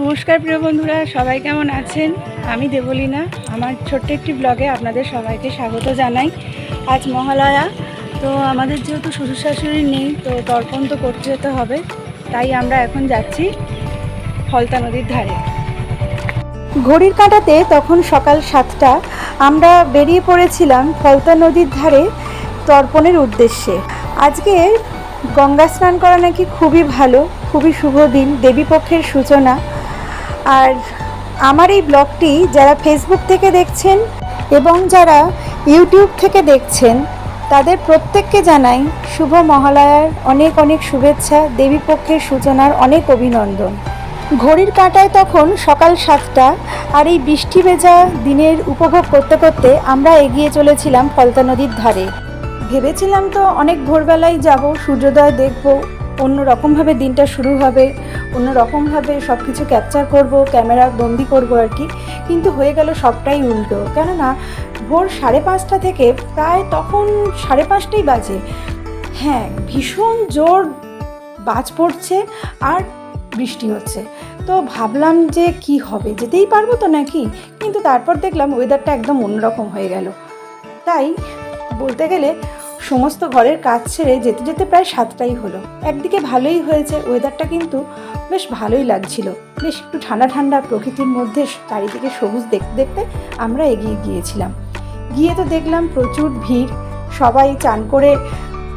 নমস্কার প্রিয় বন্ধুরা, সবাই কেমন আছেন? আমি দেবলীনা, আমার ছোট্ট একটি ব্লগে আপনাদের সবাইকে স্বাগত জানাই। আজ মহালয়া, তো আমাদের যেহেতু শ্বশুর শাশুড়ি নেই, তো তর্পণ তো করতে যেতে হবে, তাই আমরা এখন যাচ্ছি ফলতা নদীর ধারে। ঘড়ির কাঁটাতে তখন সকাল সাতটা, আমরা বেরিয়ে পড়েছিলাম ফলতা নদীর ধারে তর্পণের উদ্দেশ্যে। আজকে গঙ্গা স্নান করা নাকি খুবই ভালো, খুবই শুভ দিন, দেবীপক্ষের সূচনা। আর আমার এই ব্লগটি যারা ফেসবুক থেকে দেখছেন এবং যারা ইউটিউব থেকে দেখছেন, তাদের প্রত্যেককে জানাই শুভ মহালয়ার অনেক অনেক শুভেচ্ছা দেবীপক্ষের সূচনার অনেক অভিনন্দন। ঘড়ির কাঁটায় তখন সকাল সাতটা আর এই বৃষ্টি ভেজা দিনের উপভোগ করতে করতে আমরা এগিয়ে চলেছিলাম ফলতা নদীর ধারে। ভেবেছিলাম তো অনেক ভোরবেলায় যাব, সূর্যোদয় দেখব অন্য রকমভাবে দিনটা শুরু হবে অন্য রকমভাবে সব কিছু ক্যাপচার করব ক্যামেরা বন্দি করব আর কি। কিন্তু হয়ে গেল সবটাই উল্টো। কেননা ভোর সাড়ে পাঁচটা থেকে প্রায় তখন সাড়ে পাঁচটাই বাজে। হ্যাঁ ভীষণ জোর বাজ পড়ছে আর বৃষ্টি হচ্ছে। তো ভাবলাম যে কি হবে? যেতেই পারব তো নাকি? কিন্তু তারপর দেখলাম ওয়েদারটা একদম অন্যরকম হয়ে গেল। তাই বলতে গেলে সমস্ত ঘরের কাজ ছেড়ে যেতে যেতে প্রায় সাতটাই হলো। একদিকে ভালোই হয়েছে ওয়েদারটা কিন্তু বেশ ভালোই লাগছিল। বেশ একটু ঠান্ডা ঠান্ডা প্রকৃতির মধ্যে চারিদিকে সবুজ দেখতে দেখতে আমরা এগিয়ে গিয়েছিলাম। গিয়ে তো দেখলাম প্রচুর ভিড়, সবাই চান করে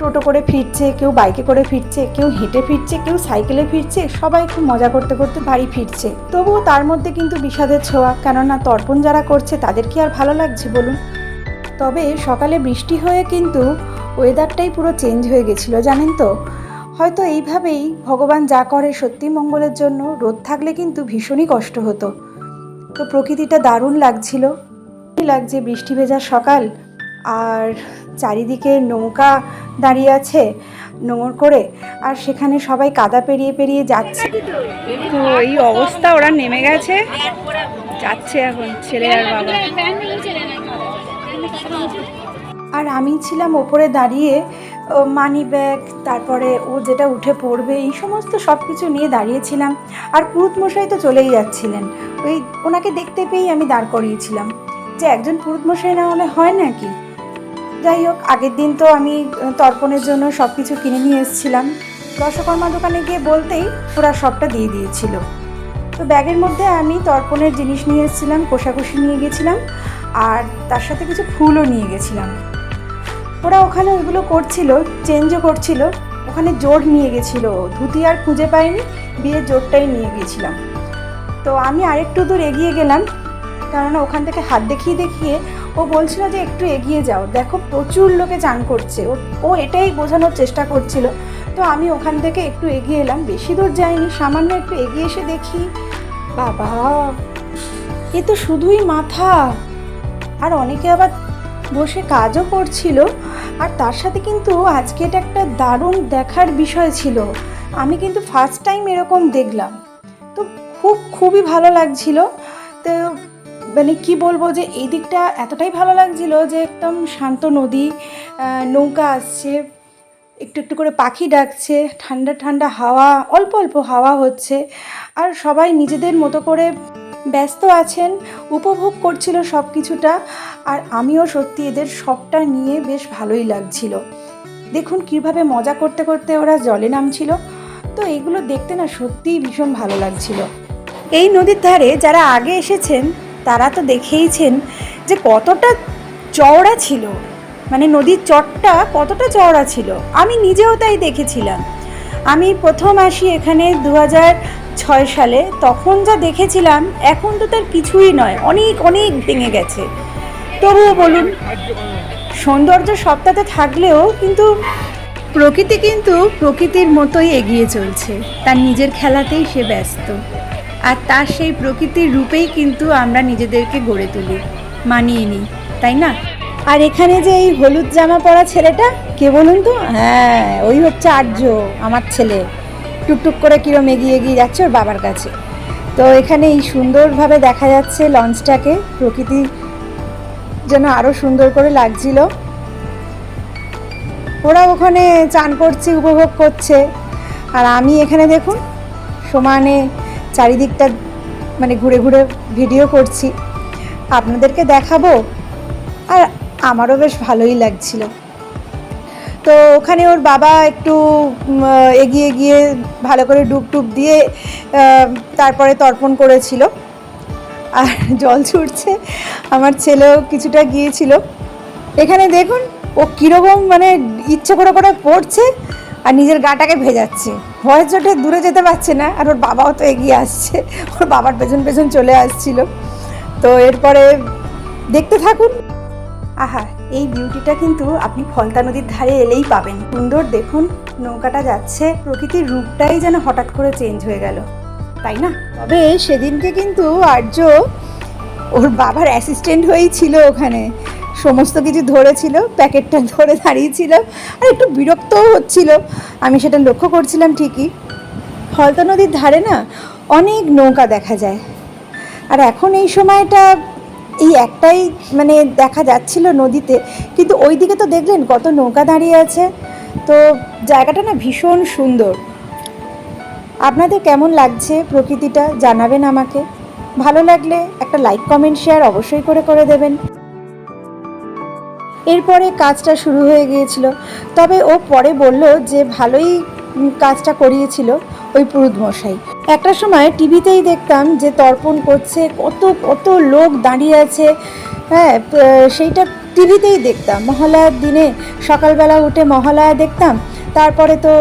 টোটো করে ফিরছে, কেউ বাইকে করে ফিরছে, কেউ হেঁটে ফিরছে, কেউ সাইকেলে ফিরছে, সবাই খুব মজা করতে করতে বাড়ি ফিরছে। তবুও তার মধ্যে কিন্তু বিষাদের ছোঁয়া, কেননা তর্পণ যারা করছে তাদের কি আর ভালো লাগছে বলুন? তবে সকালে বৃষ্টি হয়ে কিন্তু ওয়েদারটাই পুরো চেঞ্জ হয়ে গেছিল জানেন তো? হয়তো এইভাবেই ভগবান যা করে সত্যি মঙ্গলের জন্য রোদ থাকলে কিন্তু ভীষণই কষ্ট হতো। তো প্রকৃতিটা দারুণ লাগছিল। লাগছে বৃষ্টি ভেজা সকাল আর চারিদিকে নৌকা দাঁড়িয়ে আছে নোংর করে আর সেখানে সবাই কাদা পেরিয়ে পেরিয়ে যাচ্ছে। তো এই অবস্থা ওরা নেমে গেছে। যাচ্ছে এখন ছেলে আর বাবা। আর আমি ছিলাম ওপরে দাঁড়িয়ে মানি ব্যাগ তারপরে ও যেটা উঠে পড়বে, এই সমস্ত সব কিছু নিয়ে দাঁড়িয়েছিলাম। আর পুরুত মশাই তো চলেই যাচ্ছিলেন। ওই ওনাকে দেখতে পেয়েই আমি দাঁড় করিয়েছিলাম। যে একজন পুরুত মশাই না হলে হয় নাকি? যাই হোক, আগের দিন তো আমি তর্পণের জন্য সব কিছু কিনে নিয়ে এসেছিলাম। দশকর্মা দোকানে গিয়ে বলতেই ওরা সবটা দিয়ে দিয়েছিল। তো ব্যাগের মধ্যে আমি তর্পণের জিনিস নিয়ে এসেছিলাম, কোষাকুষি নিয়ে গেছিলাম, আর তার সাথে কিছু ফুলও নিয়ে গেছিলাম। ওরা ওখানে ওইগুলো করছিল চেঞ্জও করছিল, ওখানে জোর নিয়ে গেছিল। ধুতি আর খুঁজে পাইনি বিয়ের জোরটাই নিয়ে গেছিলাম। তো আমি আরেকটু দূর এগিয়ে গেলাম, কেননা ওখান থেকে হাত দেখিয়ে দেখিয়ে ও বলছিল যে একটু এগিয়ে যাও। দেখো প্রচুর লোকে চান করছে। ও ও এটাই বোঝানোর চেষ্টা করছিল। তো আমি ওখান থেকে একটু এগিয়ে এলাম। বেশি দূর যাইনি, সামান্য একটু এগিয়ে এসে দেখি বাবা, এ তো শুধুই মাথা। আর অনেকে আবার বসে কাজও করছিল। আর তার সাথে কিন্তু আজকে এটা একটা দারুণ দেখার বিষয় ছিল। আমি কিন্তু ফার্স্ট টাইম এরকম দেখলাম। তো খুব, খুবই ভালো লাগছিল। তো মানে কি বলব যে এই দিকটা এতটাই ভালো লাগছিল যে একদম শান্ত নদী নৌকা আসছে। একটু একটু করে পাখি ডাকছে, ঠান্ডা ঠান্ডা হাওয়া, অল্প অল্প হাওয়া হচ্ছে। আর সবাই নিজেদের মতো করে ব্যস্ত আছেন, উপভোগ করছিল সব কিছুটা আর আমিও সত্যি এদের সবটা নিয়ে বেশ ভালোই লাগছিল। দেখুন কীভাবে মজা করতে করতে ওরা জলে নামছিল। তো এগুলো দেখতে না সত্যিই ভীষণ ভালো লাগছিল। এই নদীর ধারে যারা আগে এসেছেন, তারা তো দেখেইছেন যে কতটা চওড়া ছিল। মানে নদীর চটটা কতটা চওড়া ছিল? আমি নিজেও তাই দেখেছিলাম। আমি প্রথম আসি এখানে দু ছয় সালে। তখন যা দেখেছিলাম, এখন তো তার কিছুই নয়। অনেক অনেক ভেঙে গেছে। তবুও বলুন, সৌন্দর্য সবটাতে থাকলেও কিন্তু প্রকৃতি কিন্তু প্রকৃতির মতোই এগিয়ে চলছে। তার নিজের খেলাতেই সে ব্যস্ত। আর তার সেই প্রকৃতির রূপেই কিন্তু আমরা নিজেদেরকে গড়ে তুলি। মানিয়ে নিই, তাই না? আর এখানে যে এই হলুদ জামা পরা ছেলেটা, কে বলুন তো? হ্যাঁ ওই হচ্ছে আর্য, আমার ছেলে। টুকটুক করে কিরম এগিয়ে এগিয়ে যাচ্ছে ওর বাবার কাছে। তো এখানে এই সুন্দরভাবে দেখা যাচ্ছে লঞ্চটাকে, প্রকৃতি যেন আরও সুন্দর করে লাগছিল। ওরা ওখানে চান করছে, উপভোগ করছে। আর আমি এখানে দেখুন, সমানে চারিদিকটা মানে ঘুরে ঘুরে ভিডিও করছি। আপনাদেরকে দেখাবো। আর আমারও বেশ ভালোই লাগছিল। তো ওখানে ওর বাবা একটু এগিয়ে গিয়ে ভালো করে ডুব টুব দিয়ে তারপরে তর্পণ করেছিল। আর জল ছুটছে, আমার ছেলেও কিছুটা গিয়েছিল। এখানে দেখুন, ও কীরকম মানে ইচ্ছে করে করে পড়ছে আর নিজের গাটাকে ভেজাচ্ছে। ভয়ের চোটে দূরে যেতে পারছে না, আর ওর বাবাও তো এগিয়ে আসছে। ওর বাবার পেছন পেছন চলে আসছিল। তো এরপরে দেখতে থাকুন। আহা, এই বিউটিটা কিন্তু আপনি ফলতা নদীর ধারে এলেই পাবেন। সুন্দর দেখুন, নৌকাটা যাচ্ছে, প্রকৃতির রূপটাই যেন হঠাৎ করে চেঞ্জ হয়ে গেল। তাই না? তবে সেদিনকে কিন্তু আর্য ওর বাবার অ্যাসিস্ট্যান্ট হয়েই ছিল ওখানে। সমস্ত কিছু ধরেছিল, প্যাকেটটা ধরে দাঁড়িয়েছিল, আর একটু বিরক্তও হচ্ছিল। আমি সেটা লক্ষ্য করছিলাম ঠিকই। ফলতা নদীর ধারে না অনেক নৌকা দেখা যায়। আর এখন এই সময়টা এই একটাই মানে দেখা যাচ্ছিল নদীতে। কিন্তু ওই দিকে তো দেখলেন কত নৌকা দাঁড়িয়ে আছে। তো জায়গাটা না ভীষণ সুন্দর। আপনাদের কেমন লাগছে প্রকৃতিটা জানাবেন আমাকে। ভালো লাগলে একটা লাইক কমেন্ট শেয়ার অবশ্যই করে করে দেবেন। এরপরে কাজটা শুরু হয়ে গিয়েছিল। তবে ও পরে বলল যে ভালোই কাজটা করিয়েছিল ওই পুরুত মশাই একটা সময় টিভিতেই দেখতাম যে তর্পণ করছে, কত কত লোক দাঁড়িয়ে আছে। হ্যাঁ সেইটা টিভিতেই দেখতাম। মহালয়ার দিনে সকালবেলা উঠে মহালয়া দেখতাম, তারপরে তো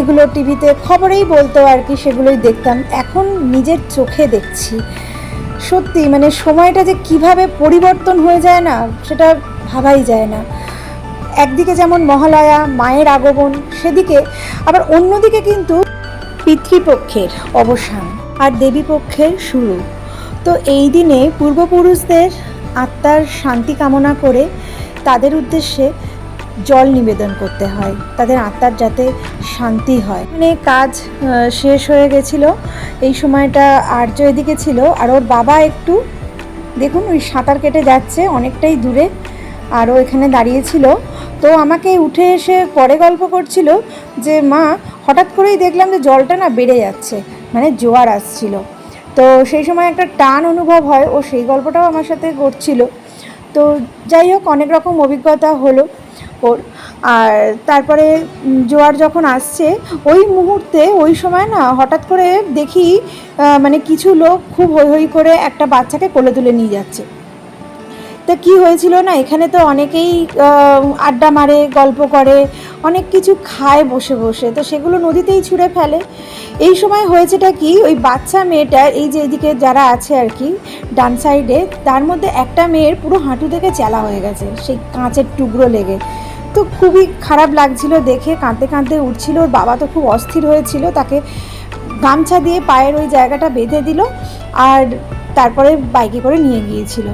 এগুলো টিভিতে খবরেই বলতো আর কি, সেগুলোই দেখতাম। এখন নিজের চোখে দেখছি। সত্যি মানে সময়টা যে কীভাবে পরিবর্তন হয়ে যায় না, সেটা ভাবাই যায় না। একদিকে যেমন মহালয়া, মায়ের আগমন, সেদিকে আবার অন্যদিকে কিন্তু পিতৃপক্ষের অবসান আর দেবীপক্ষের শুরু। তো এই দিনে পূর্বপুরুষদের আত্মার শান্তি কামনা করে তাদের উদ্দেশ্যে জল নিবেদন করতে হয়। তাদের আত্মার যাতে শান্তি হয়। মানে কাজ শেষ হয়ে গেছিল। এই সময়টা আর্য এদিকে ছিল। আর ওর বাবা একটু, দেখুন ওই সাঁতার কেটে যাচ্ছে, অনেকটাই দূরে আর ও এখানে দাঁড়িয়েছিল তো আমাকে উঠে এসে পরে গল্প করছিল যে, মা হঠাৎ করেই দেখলাম যে জলটা না বেড়ে যাচ্ছে মানে জোয়ার আসছিল। তো সেই সময় একটা টান অনুভব হয়, ও সেই গল্পটাও আমার সাথে করছিল তো যাই হোক, অনেক রকম অভিজ্ঞতা হলো ওর। আর তারপরে জোয়ার যখন আসছে, ওই মুহূর্তে, ওই সময় না হঠাৎ করে দেখি মানে কিছু লোক খুব হৈ হৈ করে একটা বাচ্চাকে কোলে তুলে নিয়ে যাচ্ছে। তা কি হয়েছিল না? এখানে তো অনেকেই আড্ডা মারে, গল্প করে, অনেক কিছু খায় বসে বসে, তো সেগুলো নদীতেই ছুঁড়ে ফেলে। এই সময় হয়েছেটা কি? ওই বাচ্চা মেয়েটার এই যে এদিকে যারা আছে আর কি, ডান সাইডে, তার মধ্যে একটা মেয়ের পুরো হাঁটু থেকে চেলা হয়ে গেছে, সেই কাঁচের টুকরো লেগে। তো খুবই খারাপ লাগছিল দেখে, কাঁদতে কাঁদতে উঠছিল, ওর বাবা তো খুব অস্থির হয়েছিল, তাকে গামছা দিয়ে পায়ের ওই জায়গাটা বেঁধে দিল, আর তারপরে বাইকে করে নিয়ে গিয়েছিল।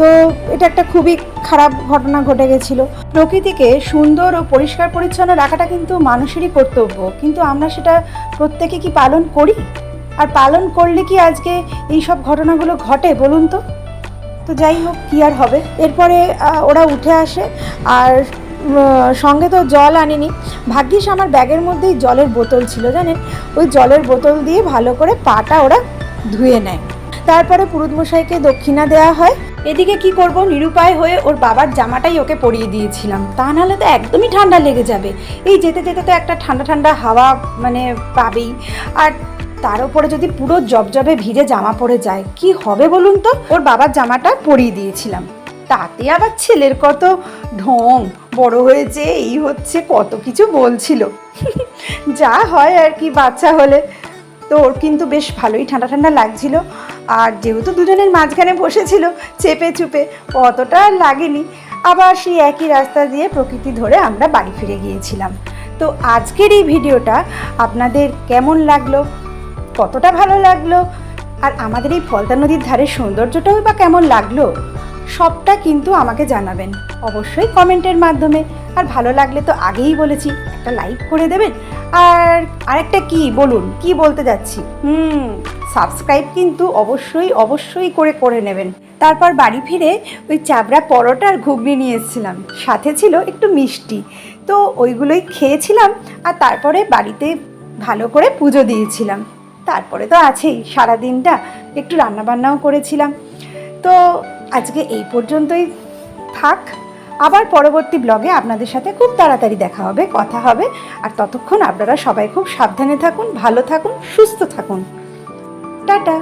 তো এটা একটা খুবই খারাপ ঘটনা ঘটে গেছিল। প্রকৃতিকে সুন্দর ও পরিষ্কার পরিচ্ছন্ন রাখাটা কিন্তু মানুষেরই কর্তব্য। কিন্তু আমরা সেটা প্রত্যেকে কি পালন করি? আর পালন করলে কি আজকে এই সব ঘটনাগুলো ঘটে বলুন তো? তো যাই হোক, কী আর হবে? এরপরে ওরা উঠে আসে আর সঙ্গে তো জল আনিনি। ভাগ্যিস আমার ব্যাগের মধ্যেই জলের বোতল ছিল, জানেন? ওই জলের বোতল দিয়ে ভালো করে পাটা ওরা ধুয়ে নেয়। তারপরে পুরুতমশাইকে দক্ষিণা দেওয়া হয়। এদিকে কি করব, নিরুপায় হয়ে ওর বাবার জামাটাই ওকে পরিয়ে দিয়েছিলাম। তা নাহলে তো একদমই ঠান্ডা লেগে যাবে। এই যেতে যেতে তো একটা ঠান্ডা ঠান্ডা হাওয়া মানে পাবেই। আর তার উপরে যদি পুরো জবজবে ভিজে জামা পরে যায়, কি হবে বলুন তো? ওর বাবার জামাটা পরিয়ে দিয়েছিলাম। তাতে আবার ছেলের কত ঢং, বড় হয়েছে, এই হচ্ছে, কত কিছু বলছিল। যা হয় আর কি, বাচ্চা হলে। তো ওর কিন্তু বেশ ভালোই ঠান্ডা ঠান্ডা লাগছিল। আর যেহেতু দুজনের মাঝখানে বসেছিল চেপে চুপে অতটা লাগেনি। আবার সেই একই রাস্তা দিয়ে প্রকৃতি ধরে আমরা বাড়ি ফিরে গিয়েছিলাম। তো আজকের এই ভিডিওটা আপনাদের কেমন লাগল? কতটা ভালো লাগল? আর আমাদের এই ফলতা নদীর ধারে সৌন্দর্যটাও বা কেমন লাগল? সবটা কিন্তু আমাকে জানাবেন। অবশ্যই কমেন্টের মাধ্যমে। আর ভালো লাগলে তো আগেই বলেছি, একটা লাইক করে দেবেন। আর আরেকটা কি, বলুন, কি বলতে যাচ্ছি? হুম সাবস্ক্রাইব কিন্তু অবশ্যই অবশ্যই করে করে নেবেন। তারপর বাড়ি ফিরে ওই চাবড়া পরোটা আর ঘুগনি নিয়ে এসেছিলাম। সাথে ছিল একটু মিষ্টি। তো ওইগুলোই খেয়েছিলাম আর তারপরে বাড়িতে ভালো করে পুজো দিয়েছিলাম। তারপরে তো আছেই সারা দিনটা একটু রান্নাবান্নাও করেছিলাম। তো আজকে এই পর্যন্তই থাক। আবার পরবর্তী ব্লগে আপনাদের সাথে খুব তাড়াতাড়ি দেখা হবে, কথা হবে। আর ততক্ষণ আপনারা সবাই খুব সাবধানে থাকুন, ভালো থাকুন, সুস্থ থাকুন। টাটা!